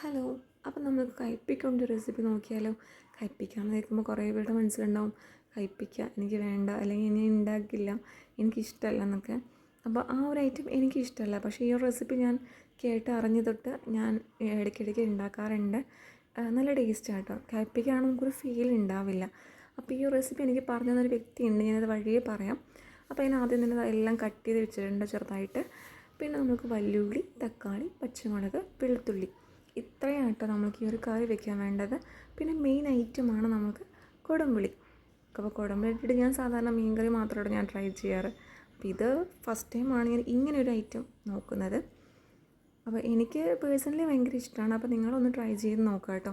Hello അപ്പം നമുക്ക് കയ്പ്പിക്കൊണ്ട് recipe നോക്കിയാലോ? കയ്പ്പിക്കാന്ന് കേൾക്കുമ്പോൾ കുറേ പേരുടെ മനസ്സിലുണ്ടാവും. കയ്പ്പിക്ക എനിക്ക് വേണ്ട അല്ലെങ്കിൽ ഇനി ഉണ്ടാക്കില്ല എനിക്കിഷ്ടമല്ല എന്നൊക്കെ. അപ്പോൾ ആ ഒരു ഐറ്റം എനിക്കിഷ്ടമല്ല പക്ഷേ ഈ ഒരു റെസിപ്പി ഞാൻ കേട്ട് അറിഞ്ഞു തൊട്ട് ഞാൻ ഇടയ്ക്കിടയ്ക്ക് ഉണ്ടാക്കാറുണ്ട്. നല്ല ടേസ്റ്റ് ആട്ടോ കയ്പ്പിക്കാണ് നമുക്കൊരു ഫീൽ ഉണ്ടാവില്ല. അപ്പോൾ ഈ റെസിപ്പി എനിക്ക് പറഞ്ഞു തന്നൊരു വ്യക്തിയുണ്ട്. ഞാനത് വഴിയേ പറയാം. അപ്പോൾ അതിന് ആദ്യം തന്നെ എല്ലാം കട്ട് ചെയ്ത് വെച്ചിട്ടുണ്ട് ചെറുതായിട്ട്. പിന്നെ നമുക്ക് വല്യുള്ളി തക്കാളി പച്ചമുളക് വെളുത്തുള്ളി. ഇത്രയാണ് കേട്ടോ നമുക്ക് ഈ ഒരു കറി വെക്കാൻ വേണ്ടത്. പിന്നെ മെയിൻ ഐറ്റമാണ് നമുക്ക് കൊടംപുളി. അപ്പോൾ കൊടംപുളി ഇട്ടിട്ട് ഞാൻ സാധാരണ മീൻ കറി മാത്രമാണ് ഞാൻ ട്രൈ ചെയ്യാറ്. അപ്പോൾ ഇത് ഫസ്റ്റ് ടൈമാണ് ഞാൻ ഇങ്ങനെ ഒരു ഐറ്റം നോക്കുന്നത്. അപ്പോൾ എനിക്ക് പേഴ്സണലി ഭയങ്കര ഇഷ്ടമാണ് അപ്പോൾ നിങ്ങളൊന്ന് ട്രൈ ചെയ്ത് നോക്കാം കേട്ടോ.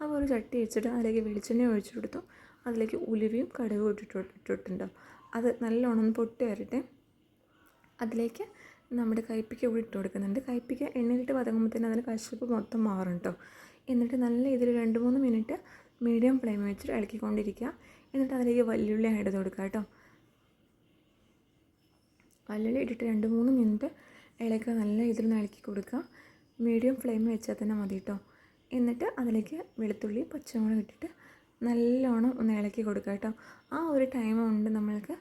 അപ്പോൾ ഒരു ചട്ടി വെച്ചിട്ട് അതിലേക്ക് വെളിച്ചെണ്ണ ഒഴിച്ചു കൊടുത്തു. അതിലേക്ക് ഉലുവയും കടുകും ഇട്ടിട്ട് ഇട്ടിട്ടുണ്ട്. അത് നല്ലോണം പൊട്ടി വരട്ടെ. അതിലേക്ക് നമ്മുടെ കയ്പ്പിക്ക കൂടി ഇട്ട് കൊടുക്കുന്നുണ്ട്. കയ്പ്പിക്ക എണ്ണയിലിട്ട് വതങ്ങുമ്പോഴത്തേന് അതിന് കശപ്പ് മൊത്തം മാറും കേട്ടോ എന്നിട്ട് നല്ല ഇതിൽ രണ്ട് മൂന്ന് മിനിറ്റ് മീഡിയം ഫ്ലെയിം വെച്ചിട്ട് ഇളക്കിക്കൊണ്ടിരിക്കുക. എന്നിട്ട് അതിലേക്ക് വല്ലുള്ളി ആഡ് ചെയ്ത് കൊടുക്കുക കേട്ടോ വല്ലുള്ളി ഇട്ടിട്ട് രണ്ട് മൂന്ന് മിനിറ്റ് ഇളക്കുക. നല്ല ഇതിൽ നിന്ന് ഇളക്കി കൊടുക്കുക. മീഡിയം ഫ്ലെയിം വെച്ചാൽ തന്നെ മതി കേട്ടോ എന്നിട്ട് അതിലേക്ക് വെളുത്തുള്ളി പച്ചമുളക് ഇട്ടിട്ട് നല്ലോണം ഒന്ന് ഇളക്കി കൊടുക്കുക കേട്ടോ ആ ഒരു ടൈം കൊണ്ട് നമ്മൾക്ക്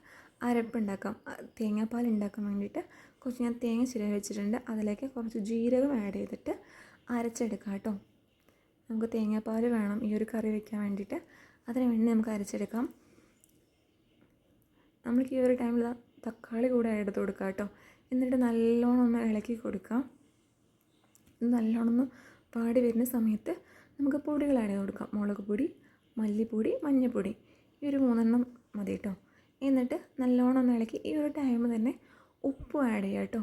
അരപ്പുണ്ടാക്കാം തേങ്ങാപ്പാൽ ഉണ്ടാക്കാൻ വേണ്ടിയിട്ട് കുറച്ച് ഞാൻ തേങ്ങ ചിരവി വെച്ചിട്ടുണ്ട്. അതിലേക്ക് കുറച്ച് ജീരകം ആഡ് ചെയ്തിട്ട് അരച്ചെടുക്കാം കേട്ടോ. നമുക്ക് തേങ്ങാപ്പാൽ വേണം ഈ ഒരു കറി വയ്ക്കാൻ വേണ്ടിയിട്ട്. അതിന് വേണ്ടി നമുക്ക് അരച്ചെടുക്കാം. നമ്മൾക്ക് ഈ ഒരു ടൈമിൽ തക്കാളി കൂടെ എടുത്ത് കൊടുക്കാം കേട്ടോ. എന്നിട്ട് നല്ലോണം ഒന്ന് ഇളക്കി കൊടുക്കാം. നല്ലോണം ഒന്ന് പാടി വരുന്ന സമയത്ത് നമുക്ക് പൊടികൾ ആഡ് ചെയ്ത് കൊടുക്കാം. മുളക് പൊടി മല്ലിപ്പൊടി മഞ്ഞൾപ്പൊടി ഈ ഒരു മൂന്നെണ്ണം മതി കേട്ടോ. എന്നിട്ട് നല്ലോണം ഒന്ന് ഇളക്കി ഈ ഒരു ടൈം തന്നെ ഉപ്പ് ആഡ് ചെയ്യാം കേട്ടോ.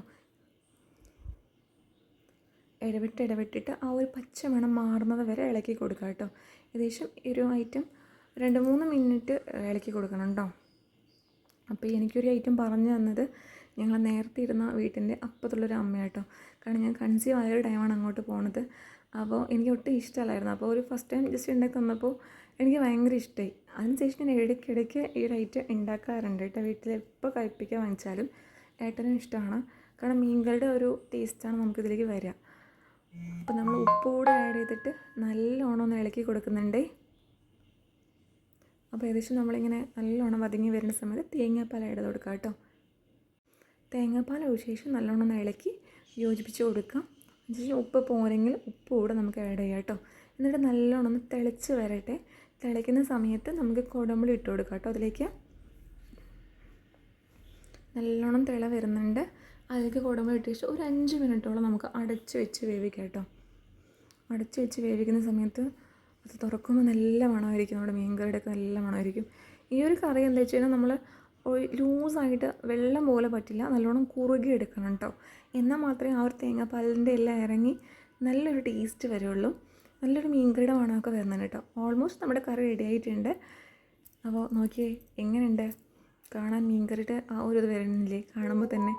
ഇടവിട്ട് ഇടവിട്ടിട്ട് ആ ഒരു പച്ച മണം മാറുന്നത് വരെ ഇളക്കി കൊടുക്കുക കേട്ടോ. ഏകദേശം ഒരു ഐറ്റം രണ്ട് മൂന്ന് മിനിറ്റ് ഇളക്കി കൊടുക്കണം കേട്ടോ. അപ്പോൾ എനിക്കൊരു ഐറ്റം പറഞ്ഞു തന്നത് ഞങ്ങൾ നേരത്തെ ഇരുന്ന വീട്ടിന്റെ അപ്പുറത്തുള്ളൊരു അമ്മയാട്ടോ കാരണം ഞാൻ കൺസീവ് ആയൊരു ടൈമാണ് അങ്ങോട്ട് പോണത്. അപ്പോൾ എനിക്ക് ഒട്ടും ഇഷ്ടമല്ലായിരുന്നു. അപ്പോൾ ഒരു ഫസ്റ്റ് ടൈം ജസ്റ്റ് ഉണ്ടാക്കി തന്നപ്പോൾ എനിക്ക് ഭയങ്കര ഇഷ്ടമായി അതിനുശേഷം ഞാൻ ഇടയ്ക്കിടയ്ക്ക് ഈ ഒരു ഐറ്റം ഉണ്ടാക്കാറുണ്ട് കേട്ടോ. വീട്ടിൽ എപ്പോൾ കഴിപ്പിക്കാൻ വാങ്ങിച്ചാലും. ഏട്ടനും ഇഷ്ടമാണ്. കാരണം മീൻകളുടെ ഒരു ടേസ്റ്റാണ് നമുക്കിതിലേക്ക് വരിക. അപ്പോൾ നമ്മൾ ഉപ്പ് കൂടെ ആഡ് ചെയ്തിട്ട് നല്ലോണം ഒന്ന് ഇളക്കി കൊടുക്കുന്നുണ്ടേ. അപ്പോൾ ഏകദേശം നമ്മളിങ്ങനെ നല്ലോണം വതങ്ങി വരുന്ന സമയത്ത് തേങ്ങാപ്പാൽ ആഡ് ചെയ്ത് കൊടുക്കാം കേട്ടോ. തേങ്ങാപ്പാൽ ഒഴിച്ച ശേഷം നല്ലോണം ഒന്ന് ഇളക്കി യോജിപ്പിച്ച് കൊടുക്കാം. അതിനുശേഷം ഉപ്പ് പോരെങ്കിൽ ഉപ്പ് കൂടെ നമുക്ക് ആഡ് ചെയ്യാം കേട്ടോ. എന്നിട്ട് നല്ലോണം ഒന്ന് തിളച്ച് വരട്ടെ. തിളയ്ക്കുന്ന സമയത്ത് നമുക്ക് കുടമ്പുളി ഇട്ട് കൊടുക്കാം കേട്ടോ അതിലേക്ക്. നല്ലോണം തിള വരുന്നുണ്ട്. അതിലേക്ക് കുടമ്പ് വെച്ച് ഒരു അഞ്ച് മിനിറ്റോളം നമുക്ക് അടച്ച് വെച്ച് വേവിക്കാം കേട്ടോ. അടച്ച് വെച്ച് വേവിക്കുന്ന സമയത്ത് അത് തുറക്കുമ്പോൾ നല്ല മണമായിരിക്കും. നമ്മുടെ മീൻ കറിയുടെയൊക്കെ നല്ല മണമായിരിക്കും. ഈ ഒരു കറി എന്താ വെച്ച് കഴിഞ്ഞാൽ നമ്മൾ ലൂസായിട്ട് വെള്ളം പോലെ പറ്റില്ല. നല്ലോണം കുറുകി എടുക്കണം കേട്ടോ. എന്നാൽ മാത്രമേ ആ ഒരു തേങ്ങാപ്പാലിന്റെ എല്ലാം ഇറങ്ങി നല്ലൊരു ടേസ്റ്റ് വരുള്ളൂ. നല്ലൊരു മീൻകറിയുടെ മണമൊക്കെ വരുന്നുണ്ട് കേട്ടോ. ഓൾമോസ്റ്റ് നമ്മുടെ കറി റെഡി ആയിട്ടുണ്ട്. അപ്പോൾ നോക്കിയേ എങ്ങനെയുണ്ട്? കാണാൻ മീൻകറിയുടെ ആ ഒരു ഇത് വരുന്നില്ലേ കാണുമ്പോൾ തന്നെ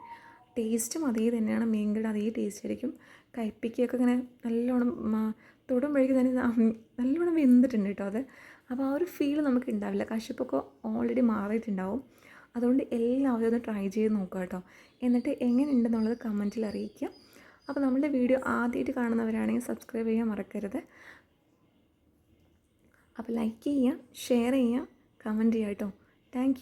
ടേസ്റ്റും അതേ തന്നെയാണ്. മീൻകറിയുടെ അതേ ടേസ്റ്റ് ആയിരിക്കും. കയ്പ്പിക്കൊക്കെ ഇങ്ങനെ നല്ലോണം തൊടും തൊടുമ്പോഴേക്കും തന്നെ നല്ലോണം വെന്തിട്ടുണ്ട് കേട്ടോ അത്. അപ്പോൾ ആ ഒരു ഫീൽ നമുക്ക് ഉണ്ടാവില്ല കശപ്പൊക്കെ ഓൾറെഡി മാറിയിട്ടുണ്ടാവും. അതുകൊണ്ട് എല്ലാവരും ഒന്ന് ട്രൈ ചെയ്ത് നോക്കുക കേട്ടോ. എന്നിട്ട് എങ്ങനെയുണ്ടെന്നുള്ളത് കമന്റിൽ അറിയിക്കുക. അപ്പോൾ നമ്മുടെ വീഡിയോ ആദ്യമായിട്ട് കാണുന്നവരാണെങ്കിൽ സബ്സ്ക്രൈബ് ചെയ്യാൻ മറക്കരുത്. അപ്പോൾ ലൈക്ക് ചെയ്യുക ഷെയർ ചെയ്യുക കമന്റ് ചെയ്യുക കേട്ടോ. താങ്ക്